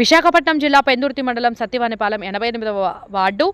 విశాఖపట్నం జిల్లా పెందుర్తి మండలం సత్యవానిపాలెం ఎనభై ఎనిమిదవ వార్డు.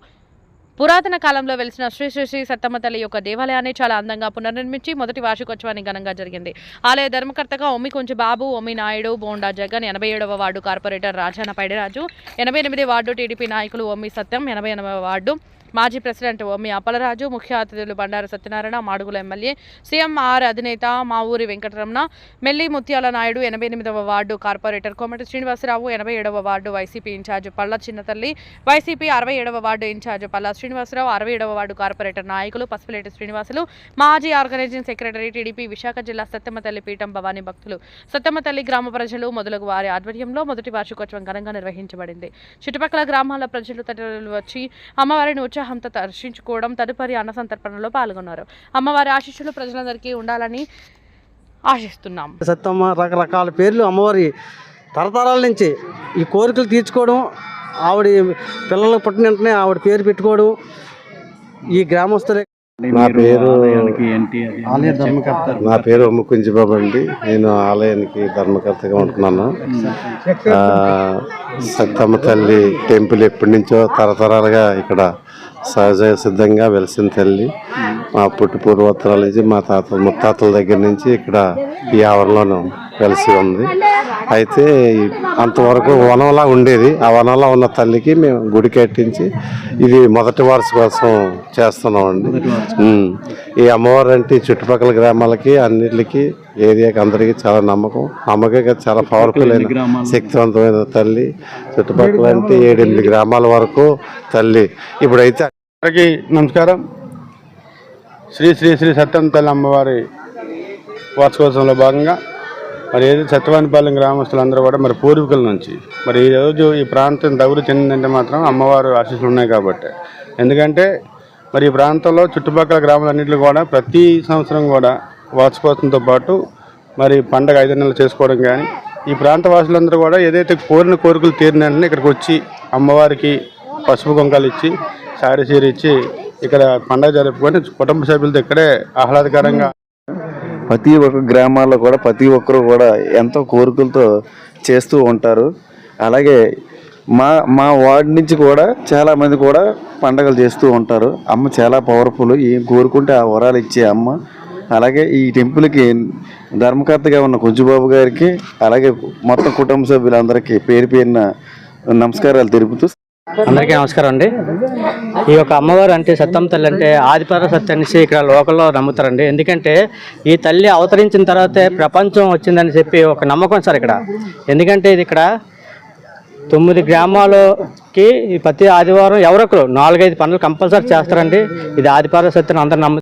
పురాతన కాలంలో వెలిసిన శ్రీ శ్రీ శ్రీ సత్తమ్మ తల్లి యొక్క దేవాలయాన్ని చాలా అందంగా పునర్నిర్మించి మొదటి వార్షికోత్సవాన్ని ఘనంగా జరిగింది. ఆలయ ధర్మకర్తగా ఒమ్మి కొంచెం బాబు ఒమ్మి నాయుడు బోండా జగన్ ఎనభై ఏడవ వార్డు కార్పొరేటర్ రాజాన పైడిరాజు ఎనభై ఎనిమిది వార్డు టీడీపీ నాయకులు ఒమ్మి సత్యం ఎనభై ఎనభై వార్డు మాజీ ప్రెసిడెంట్ ఓమి అప్పలరాజు ముఖ్య అతిథులు బండారు సత్యనారాయణ మాడుగుల ఎమ్మెల్యే సీఎంఆర్ అధినేత మా ఊరి వెంకటరమణ మెల్లి ముత్యాల నాయుడు ఎనభై ఎనిమిదవ వార్డు కార్పొరేటర్ కోమటి శ్రీనివాసరావు ఎనభై ఏడవ వార్డు వైసీపీ ఇన్ఛార్జ్ పళ్ళ చిన్నతల్లి వైసీపీ అరవై ఏడవ వార్డు ఇన్ఛార్జ్ పల్ల శ్రీనివాసరావు అరవై ఏడవ వార్డు కార్పొరేటర్ నాయకులు పసుపులేటి శ్రీనివాసులు మాజీ ఆర్గనైజింగ్ సెక్రటరీ టీడీపీ విశాఖ జిల్లా సత్తమ్మ తల్లి పీఠం భవానీ భక్తులు. సత్తమ్మ తల్లి గ్రామ ప్రజలు మొదలగు వారి ఆధ్వర్యంలో మొదటి వార్షికోత్సవం ఘనంగా నిర్వహించబడింది. చుట్టుపక్కల గ్రామాల ప్రజలు తదితరులు వచ్చి అమ్మవారిని ఉత్సాహంతో దర్శించుకోవడం తదుపరి అన్న సంతర్పణలో పాల్గొన్నారు. అమ్మవారి ఆశీస్సులు ప్రజలందరికీ ఉండాలని ఆశిస్తున్నాం. సత్తమ్మ రకరకాల పేర్లు అమ్మవారి తరతరాల నుంచి ఈ కోరికలు తీర్చుకోవడం ఆవిడ పిల్లలకు పుట్టిన వెంటనే ఆవిడ పేరు పెట్టుకోవడం ఈ గ్రామస్తులే నా పేరు నా పేరు ముకుంజిబాబు అండి. నేను ఆలయానికి ధర్మకర్తగా ఉంటున్నాను. సత్తమ్మ తల్లి టెంపుల్ ఎప్పటి నుంచో తరతరాలుగా ఇక్కడ సహజ సిద్ధంగా వెలిసిన తల్లి. మా పుట్టు పూర్వోత్తరాల నుంచి మా తాత ముత్తాతల దగ్గర నుంచి ఇక్కడ ఈ ఆవరణలోనూ వెలిసి ఉంది. అయితే అంతవరకు వనంలా ఉండేది. ఆ వనంలో ఉన్న తల్లికి మేము గుడి కట్టించి ఇది మొదటి వార్షికోత్సవం చేస్తున్నామండి. ఉమ్. ఈ అమ్మవారు అంటే చుట్టుపక్కల గ్రామాలకి అన్నిటికి ఏరియాకి అందరికీ చాలా నమ్మకం. నమ్మకం కాదు, చాలా పవర్ఫుల్ అయిన శక్తివంతమైన తల్లి చుట్టుపక్కల అంటే ఏడెనిమిది గ్రామాల వరకు తల్లి. ఇప్పుడైతే అందరికీ నమస్కారం. శ్రీ శ్రీ శ్రీ సత్యం తల్లి అమ్మవారి వార్షికోత్సవంలో భాగంగా మరి ఏదో సత్యవానిపాలెం గ్రామస్తులందరూ కూడా మరి పూర్వీకుల నుంచి. మరి ఈ రోజు ఈ ప్రాంతం దగురు చెందిందంటే మాత్రం అమ్మవారు ఆశీస్సులు ఉన్నాయి కాబట్టి. ఎందుకంటే మరి ఈ ప్రాంతంలో చుట్టుపక్కల గ్రామాలన్నింటిలో కూడా ప్రతి సంవత్సరం కూడా వార్షికోత్సవంతో పాటు మరి పండగ ఐదు నెలలు చేసుకోవడం కానీ ఈ ప్రాంత వాసులందరూ కూడా ఏదైతే కోరిన కోరికలు తీరిన వెంటనే ఇక్కడికి వచ్చి అమ్మవారికి పసుపు కొంకాలు ఇచ్చి సారీ చీర ఇచ్చి ఇక్కడ పండగ జరుపుకొని కుటుంబ సభ్యులతో ఇక్కడే ఆహ్లాదకరంగా ప్రతి ఒక్క గ్రామాల్లో కూడా ప్రతి ఒక్కరు కూడా ఎంతో కోరికలతో చేస్తూ ఉంటారు. అలాగే మా మా వార్డ్ నుంచి కూడా చాలా మంది కూడా పండగలు చేస్తూ ఉంటారు. అమ్మ చాలా పవర్ఫుల్ ఏం కోరుకుంటే ఆ వరాలు ఇచ్చే అమ్మ. అలాగే ఈ టెంపుల్కి ధర్మకర్తగా ఉన్న కొంచుబాబు గారికి అలాగే మొత్తం కుటుంబ సభ్యులందరికీ పేరు పేరున నమస్కారాలు తెలుపుతూ అందరికీ నమస్కారం అండి. ఈ యొక్క అమ్మవారు అంటే సత్యం తల్లి అంటే ఆదిపర సత్యం అనేసి ఇక్కడ లోకల్లో నమ్ముతారండి. ఎందుకంటే ఈ తల్లి అవతరించిన తర్వాతే ప్రపంచం వచ్చిందని చెప్పి ఒక నమ్మకం సార్ ఇక్కడ. ఎందుకంటే ఇది ఇక్కడ తొమ్మిది గ్రామాలకి ప్రతి ఆదివారం ఎవరొకరు నాలుగైదు పనులు కంపల్సరీ చేస్తారండి. ఇది ఆదిపర సత్యం అందరూ నమ్ము